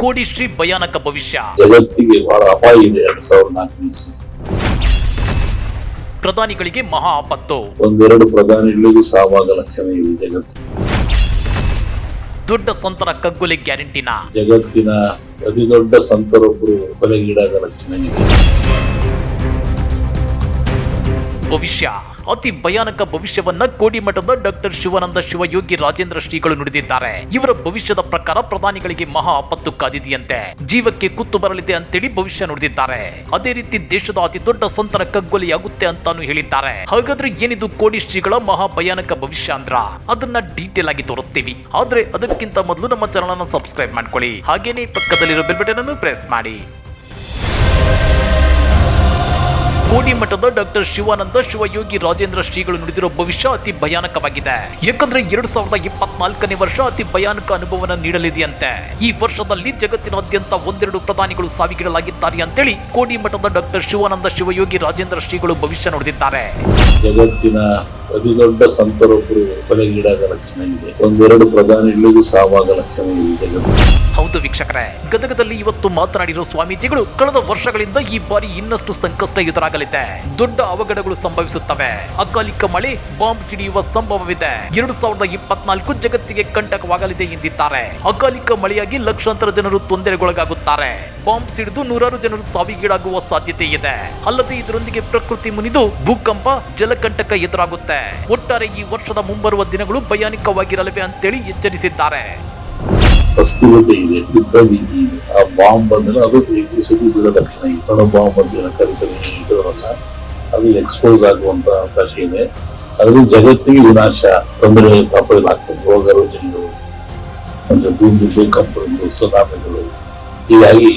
ಕೋಡಿ ಶ್ರೀ ಭಯಾನಕ ಭವಿಷ್ಯ. ಜಗತ್ತಿಗೆ ಬಹಳ ಅಪಾಯ ಇದೆ ಎರಡ್ ಸಾವಿರದ ನಾಲ್ಕನೇ ಪ್ರಧಾನಿಗಳಿಗೆ ಮಹಾ ಆಪತ್ತು. ಒಂದೆರಡು ಪ್ರಧಾನಿಗಳಿಗೂ ಸಾವಾಗ ಲಕ್ಷಣ ಇದೆ ಜಗತ್ತು. ದೊಡ್ಡ ಸಂತರ ಕಗ್ಗುಲೆ ಗ್ಯಾರಂಟಿನ? ಜಗತ್ತಿನ ಅತಿ ದೊಡ್ಡ ಸಂತರೊಬ್ಬರು ಕೊಲೆಗೀಡಾದ ಲಕ್ಷಣ ಇದೆ. ಭವಿಷ್ಯ. ಅತಿ ಭಯಾನಕ ಭವಿಷ್ಯವನ್ನ ಕೋಡಿಮಠದ ಡಾಕ್ಟರ್ ಶಿವಾನಂದ ಶಿವಯೋಗಿ ರಾಜೇಂದ್ರ ಶ್ರೀಗಳು ನುಡಿದಿದ್ದಾರೆ. ಇವರ ಭವಿಷ್ಯದ ಪ್ರಕಾರ ಪ್ರಧಾನಿಗಳಿಗೆ ಮಹಾ ಆಪತ್ತು ಕಾದಿದೆಯಂತೆ. ಜೀವಕ್ಕೆ ಕುತ್ತು ಬರಲಿದೆ ಅಂತೇಳಿ ಭವಿಷ್ಯ ನುಡಿದಿದ್ದಾರೆ. ಅದೇ ರೀತಿ ದೇಶದ ಅತಿ ದೊಡ್ಡ ಸಂತರ ಕಗ್ಗೊಲೆಯಾಗುತ್ತೆ ಅಂತಾನು ಹೇಳಿದ್ದಾರೆ. ಹಾಗಾದ್ರೆ ಏನಿದು ಕೋಡಿ ಶ್ರೀಗಳ ಮಹಾ ಭಯಾನಕ ಭವಿಷ್ಯ ಅಂದ್ರ? ಅದನ್ನ ಡೀಟೇಲ್ ಆಗಿ ತೋರಿಸ್ತೀವಿ. ಆದ್ರೆ ಅದಕ್ಕಿಂತ ಮೊದಲು ನಮ್ಮ ಚಾನಲ್ ಅನ್ನು ಸಬ್ಸ್ಕ್ರೈಬ್ ಮಾಡ್ಕೊಳ್ಳಿ. ಹಾಗೇನೆ ಪಕ್ಕದಲ್ಲಿರೋ ಬೆಲ್ ಬಟನ್ ಅನ್ನು ಪ್ರೆಸ್ ಮಾಡಿ. ಕೋಡಿ ಮಠದ ಡಾಕ್ಟರ್ ಶಿವಾನಂದ ಶಿವಯೋಗಿ ರಾಜೇಂದ್ರ ಶ್ರೀಗಳು ನುಡಿದಿರೋ ಭವಿಷ್ಯ ಅತಿ ಭಯಾನಕವಾಗಿದೆ. ಯಾಕಂದ್ರೆ ಎರಡ್ ಸಾವಿರದ ಇಪ್ಪತ್ನಾಲ್ಕನೇ ವರ್ಷ ಅತಿ ಭಯಾನಕ ಅನುಭವನ ನೀಡಲಿದೆಯಂತೆ. ಈ ವರ್ಷದಲ್ಲಿ ಜಗತ್ತಿನಾದ್ಯಂತ ಒಂದೆರಡು ಪ್ರಧಾನಿಗಳು ಸಾವಿಗೀಡಲಾಗಿದ್ದಾರೆ ಅಂತೇಳಿ ಕೋಡಿ ಮಠದ ಡಾಕ್ಟರ್ ಶಿವಾನಂದ ಶಿವಯೋಗಿ ರಾಜೇಂದ್ರ ಶ್ರೀಗಳು ಭವಿಷ್ಯ ನುಡಿದಿದ್ದಾರೆ. ಜಗತ್ತಿನ ಅತಿ ದೊಡ್ಡ ಸಂತರೊಬ್ಬರು ಕೊಲೆಗೀಡಾದ ಲಕ್ಷಣ ಇದೆ ಒಂದೆರಡು ಪ್ರಧಾನಿಗಳಿಗೂ ಸಾವಾಗ ಲಕ್ಷಣ ಇದೆ ಹೌದು ವೀಕ್ಷಕರೇ ಗದಗದಲ್ಲಿ ಇವತ್ತು ಮಾತನಾಡಿರೋ ಸ್ವಾಮೀಜಿಗಳು ಕಳೆದ ವರ್ಷಗಳಿಂದ ಈ ಬಾರಿ ಇನ್ನಷ್ಟು ಸಂಕಷ್ಟ ಎದುರಾಗಲಿದೆ ದೊಡ್ಡ ಅವಘಡಗಳು ಸಂಭವಿಸುತ್ತವೆ. ಅಕಾಲಿಕ ಮಳೆ, ಬಾಂಬ್ ಸಿಡಿಯುವ ಸಂಭವವಿದೆ. ಎರಡು ಸಾವಿರದ ಇಪ್ಪತ್ನಾಲ್ಕು ಜಗತ್ತಿಗೆ ಕಂಟಕವಾಗಲಿದೆ ಎಂದಿದ್ದಾರೆ. ಅಕಾಲಿಕ ಮಳೆಯಾಗಿ ಲಕ್ಷಾಂತರ ಜನರು ತೊಂದರೆಗೊಳಗಾಗುತ್ತಾರೆ. ಬಾಂಬ್ ಸಿಡಿದು ನೂರಾರು ಜನರು ಸಾವಿಗೀಡಾಗುವ ಸಾಧ್ಯತೆ ಇದೆ. ಅಲ್ಲದೆ ಇದರೊಂದಿಗೆ ಪ್ರಕೃತಿ ಮುನಿದು ಭೂಕಂಪ, ಜಲಕಂಟಕ ಎದುರಾಗುತ್ತೆ. ಒಟ್ಟಾರೆ ಈ ವರ್ಷದ ಮುಂಬರುವ ದಿನಗಳು ಭಯಾನಕವಾಗಿರಲಿವೆ ಅಂತೇಳಿ ಎಚ್ಚರಿಸಿದ್ದಾರೆ. ಅಸ್ಥಿರತೆ ಇದೆ ಯುದ್ಧ ಭೀತಿ ಇದೆ ಆ ಬಾಂಬ್ ಬಂದ್ರೆ ಅದು ಸತಿ ಬೀಳೋ ತಕ್ಷಣ ಇದೆ ಬಾಂಬ್ ಅಂತ ಕರಿತಾರೆ ಇಟ್ಟದ್ರಲ್ಲ ಅದು ಎಕ್ಸ್ಪೋಸ್ ಆಗುವಂತ ಅವಕಾಶ ಇದೆ. ಅದರಿಂದ ಜಗತ್ತಿಗೆ ವಿನಾಶ, ತೊಂದರೆ ತಾಪಗಳಾಗ್ತದೆ ರೋಗ ರುಜಿನಗಳು ಅಂದ್ರೆ ಭೂಮಿ ಭೂಕಂಪಗಳು ಸುನಾಮಿಗಳು ಹೀಗಾಗಿ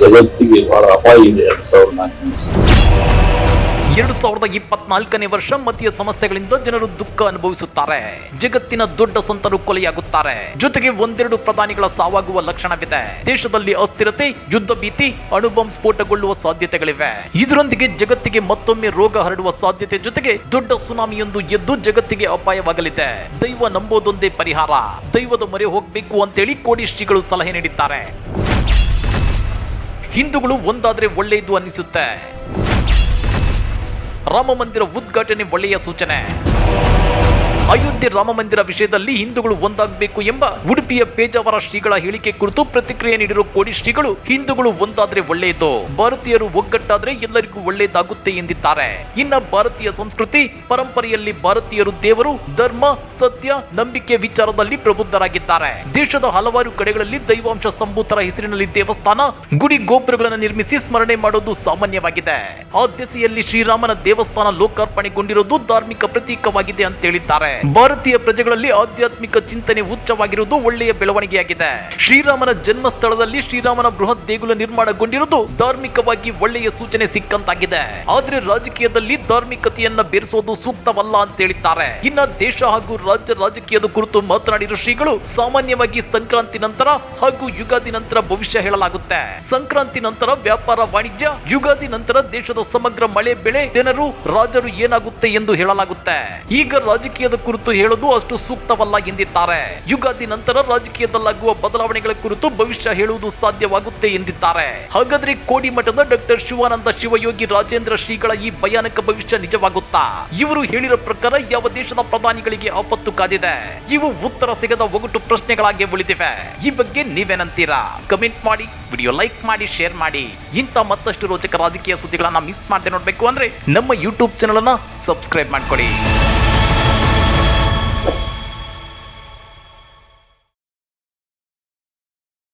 ಜಗತ್ತಿಗೆ ಬಹಳ ಅಪಾಯ ಇದೆ ಎರಡ್ ಸಾವಿರದ ನಾಲ್ಕನೇ ಎರಡು ಸಾವಿರದ ಇಪ್ಪತ್ನಾಲ್ಕನೇ ವರ್ಷ ಮತೀಯ ಸಮಸ್ಯೆಗಳಿಂದ ಜನರು ದುಃಖ ಅನುಭವಿಸುತ್ತಾರೆ. ಜಗತ್ತಿನ ದೊಡ್ಡ ಸಂತರು ಕೊಲೆಯಾಗುತ್ತಾರೆ. ಜೊತೆಗೆ ಒಂದೆರಡು ಪ್ರಧಾನಿಗಳ ಸಾವಾಗುವ ಲಕ್ಷಣವಿದೆ. ದೇಶದಲ್ಲಿ ಅಸ್ಥಿರತೆ, ಯುದ್ಧ ಭೀತಿ, ಅಣುಬಾಂಬ್ ಸ್ಫೋಟಗೊಳ್ಳುವ ಸಾಧ್ಯತೆಗಳಿವೆ. ಇದರೊಂದಿಗೆ ಜಗತ್ತಿಗೆ ಮತ್ತೊಮ್ಮೆ ರೋಗ ಹರಡುವ ಸಾಧ್ಯತೆ ಜೊತೆಗೆ ದೊಡ್ಡ ಸುನಾಮಿಯೊಂದು ಎದ್ದು ಜಗತ್ತಿಗೆ ಅಪಾಯವಾಗಲಿದೆ. ದೈವ ನಂಬೋದೊಂದೇ ಪರಿಹಾರ. ದೈವದ ಮೊರೆ ಹೋಗ್ಬೇಕು ಅಂತೇಳಿ ಕೋಡಿ ಶ್ರೀಗಳು ಸಲಹೆ ನೀಡಿದ್ದಾರೆ. ಹಿಂದೂಗಳು ಒಂದಾದ್ರೆ ಒಳ್ಳೆಯದು ಅನ್ನಿಸುತ್ತೆ. ರಾಮ ಮಂದಿರ ಉದ್ಘಾಟನೆ ಒಳ್ಳೆಯ ಸೂಚನೆ. ಅಯೋಧ್ಯೆ ರಾಮ ಮಂದಿರ ವಿಷಯದಲ್ಲಿ ಹಿಂದೂಗಳು ಒಂದಾಗಬೇಕು ಎಂಬ ಉಡುಪಿಯ ಪೇಜಾವರ ಶ್ರೀಗಳ ಹೇಳಿಕೆ ಕುರಿತು ಪ್ರತಿಕ್ರಿಯೆ ನೀಡಿರುವ ಕೋಡಿ ಶ್ರೀಗಳು ಹಿಂದೂಗಳು ಒಂದಾದ್ರೆ ಒಳ್ಳೆಯದು. ಭಾರತೀಯರು ಒಗ್ಗಟ್ಟಾದ್ರೆ ಎಲ್ಲರಿಗೂ ಒಳ್ಳೆಯದಾಗುತ್ತೆ ಎಂದಿದ್ದಾರೆ. ಇನ್ನ ಭಾರತೀಯ ಸಂಸ್ಕೃತಿ, ಪರಂಪರೆಯಲ್ಲಿ ಭಾರತೀಯರು ದೇವರು, ಧರ್ಮ, ಸತ್ಯ, ನಂಬಿಕೆ ವಿಚಾರದಲ್ಲಿ ಪ್ರಬುದ್ಧರಾಗಿದ್ದಾರೆ. ದೇಶದ ಹಲವಾರು ಕಡೆಗಳಲ್ಲಿ ದೈವಾಂಶ ಸಂಭೂತರ ಹೆಸರಿನಲ್ಲಿ ದೇವಸ್ಥಾನ, ಗುಡಿ ಗೋಪುರಗಳನ್ನು ನಿರ್ಮಿಸಿ ಸ್ಮರಣೆ ಮಾಡೋದು ಸಾಮಾನ್ಯವಾಗಿದೆ. ಆ ದೆಸೆಯಲ್ಲಿ ಶ್ರೀರಾಮನ ದೇವಸ್ಥಾನ ಲೋಕಾರ್ಪಣೆಗೊಂಡಿರುವುದು ಧಾರ್ಮಿಕ ಪ್ರತೀಕವಾಗಿದೆ ಅಂತ ಹೇಳಿದ್ದಾರೆ. ಭಾರತೀಯ ಪ್ರಜೆಗಳಲ್ಲಿ ಆಧ್ಯಾತ್ಮಿಕ ಚಿಂತನೆ ಉಚ್ಚವಾಗಿರುವುದು ಒಳ್ಳೆಯ ಬೆಳವಣಿಗೆಯಾಗಿದೆ. ಶ್ರೀರಾಮನ ಜನ್ಮಸ್ಥಳದಲ್ಲಿ ಶ್ರೀರಾಮನ ಬೃಹತ್ ದೇಗುಲ ನಿರ್ಮಾಣಗೊಂಡಿರುವುದು ಧಾರ್ಮಿಕವಾಗಿ ಒಳ್ಳೆಯ ಸೂಚನೆ ಸಿಕ್ಕಂತಾಗಿದೆ. ಆದ್ರೆ ರಾಜಕೀಯದಲ್ಲಿ ಧಾರ್ಮಿಕತೆಯನ್ನ ಬೆರೆಸೋದು ಸೂಕ್ತವಲ್ಲ ಅಂತ ಹೇಳಿದ್ದಾರೆ. ಇನ್ನ ದೇಶ ಹಾಗೂ ರಾಜ್ಯ ರಾಜಕೀಯದ ಕುರಿತು ಮಾತನಾಡಿರುವ ಶ್ರೀಗಳು ಸಾಮಾನ್ಯವಾಗಿ ಸಂಕ್ರಾಂತಿ ನಂತರ ಹಾಗೂ ಯುಗಾದಿ ನಂತರ ಭವಿಷ್ಯ ಹೇಳಲಾಗುತ್ತೆ. ಸಂಕ್ರಾಂತಿ ನಂತರ ವ್ಯಾಪಾರ ವಾಣಿಜ್ಯ, ಯುಗಾದಿ ನಂತರ ದೇಶದ ಸಮಗ್ರ ಮಳೆ ಬೆಳೆ, ಜನರು, ರಾಜರು ಏನಾಗುತ್ತೆ ಎಂದು ಹೇಳಲಾಗುತ್ತೆ. ಈಗ ರಾಜಕೀಯದ ಕುರಿತು ಹೇಳುವುದು ಅಷ್ಟು ಸೂಕ್ತವಲ್ಲ ಎಂದಿದ್ದಾರೆ. ಯುಗಾದಿ ನಂತರ ರಾಜಕೀಯದಲ್ಲಾಗುವ ಬದಲಾವಣೆಗಳ ಕುರಿತು ಭವಿಷ್ಯ ಹೇಳುವುದು ಸಾಧ್ಯವಾಗುತ್ತೆ ಎಂದಿದ್ದಾರೆ. ಹಾಗಾದ್ರೆ ಕೋಡಿ ಮಠದ ಡಾಕ್ಟರ್ ಶಿವಾನಂದ ಶಿವಯೋಗಿ ರಾಜೇಂದ್ರ ಶ್ರೀಗಳ ಈ ಭಯಾನಕ ಭವಿಷ್ಯ ನಿಜವಾಗುತ್ತಾ? ಇವರು ಹೇಳಿರೋ ಪ್ರಕಾರ ಯಾವ ದೇಶದ ಪ್ರಧಾನಿಗಳಿಗೆ ಆಪತ್ತು ಕಾದಿದೆ? ಇವು ಉತ್ತರ ಸಿಗದ ಒಗಟು ಪ್ರಶ್ನೆಗಳಾಗಿ ಉಳಿದಿವೆ. ಈ ಬಗ್ಗೆ ನೀವೇನಂತೀರಾ? ಕಮೆಂಟ್ ಮಾಡಿ, ವಿಡಿಯೋ ಲೈಕ್ ಮಾಡಿ, ಶೇರ್ ಮಾಡಿ. ಇಂಥ ಮತ್ತಷ್ಟು ರೋಚಕ ರಾಜಕೀಯ ಸುದ್ದಿಗಳನ್ನ ಮಿಸ್ ಮಾಡದೆ ನೋಡ್ಬೇಕು ಅಂದ್ರೆ ನಮ್ಮ ಯೂಟ್ಯೂಬ್ ಚಾನಲ್ ಅನ್ನ ಸಬ್ಸ್ಕ್ರೈಬ್ ಮಾಡ್ಕೊಳ್ಳಿ